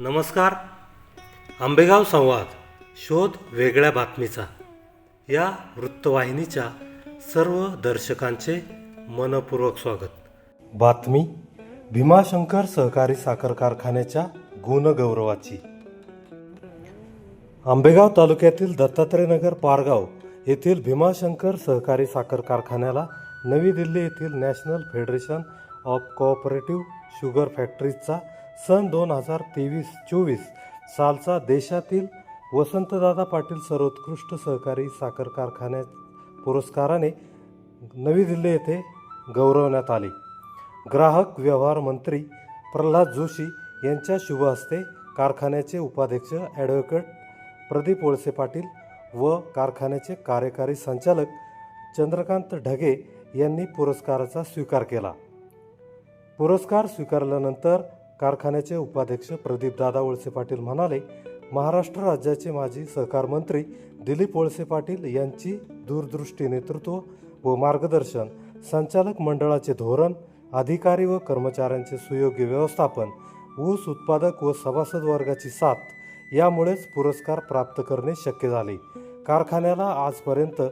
नमस्कार. आंबेगाव संवाद शोध वेगळ्या बातमीचा. या वृत्तवाहिनीच्या सर्व दर्शकांचे मनपूर्वक स्वागत. बातमी भीमाशंकर सहकारी साखर कारखान्याच्या गुणगौरवाची. आंबेगाव तालुक्यातील दत्तात्रयनगर पारगाव येथील भीमाशंकर सहकारी साखर कारखान्याला नवी दिल्ली येथील national federation of cooperative sugar फॅक्टरीजचा सन दोन हजार तेवीस चोवीस सालचा देशातील वसंतदादा पाटील सर्वोत्कृष्ट सहकारी साखर कारखान्या पुरस्काराने नवी दिल्ली येथे गौरवण्यात आले. ग्राहक व्यवहार मंत्री प्रल्हाद जोशी यांच्या शुभ हस्ते कारखान्याचे उपाध्यक्ष ॲडव्होकेट प्रदीप वळसे पाटील व कारखान्याचे कार्यकारी संचालक चंद्रकांत ढगे यांनी पुरस्काराचा स्वीकार केला. पुरस्कार स्वीकारल्यानंतर कारखान्याचे उपाध्यक्ष प्रदीपदादा वळसे पाटील म्हणाले महाराष्ट्र राज्याचे माजी सहकार मंत्री दिलीप वळसे पाटील यांची दूरदृष्टी नेतृत्व व मार्गदर्शन संचालक मंडळाचे धोरण अधिकारी व कर्मचाऱ्यांचे सुयोग्य व्यवस्थापन ऊस उत्पादक व सभासद वर्गाची साथ यामुळेच पुरस्कार प्राप्त करणे शक्य झाले. कारखान्याला आजपर्यंत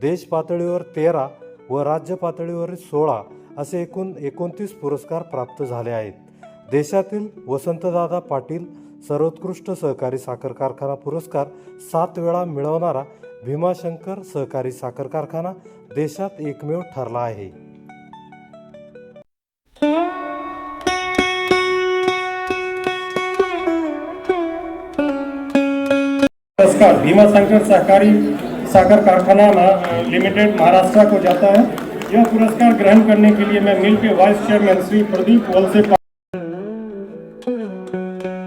देश पातळीवर तेरा व राज्य पातळीवर सोळा असे एकूण एकोणतीस पुरस्कार प्राप्त झाले आहेत. देशातील वसंतदादा पाटील, सर्वोत्कृष्ट सहकारी साखर कारखाना पुरस्कार, सात वेळा मिळवणारा भीमाशंकर सहकारी साखर कारखाना देशात एकमेव ठरला आहे. भीमा शंकर सहकारी सागर कारखाना लिमिटेड महाराष्ट्र को जाता है। यह पुरस्कार ग्रहण करने के लिए मैं mill K vice chairman Shri Pradeep Walse Thank you.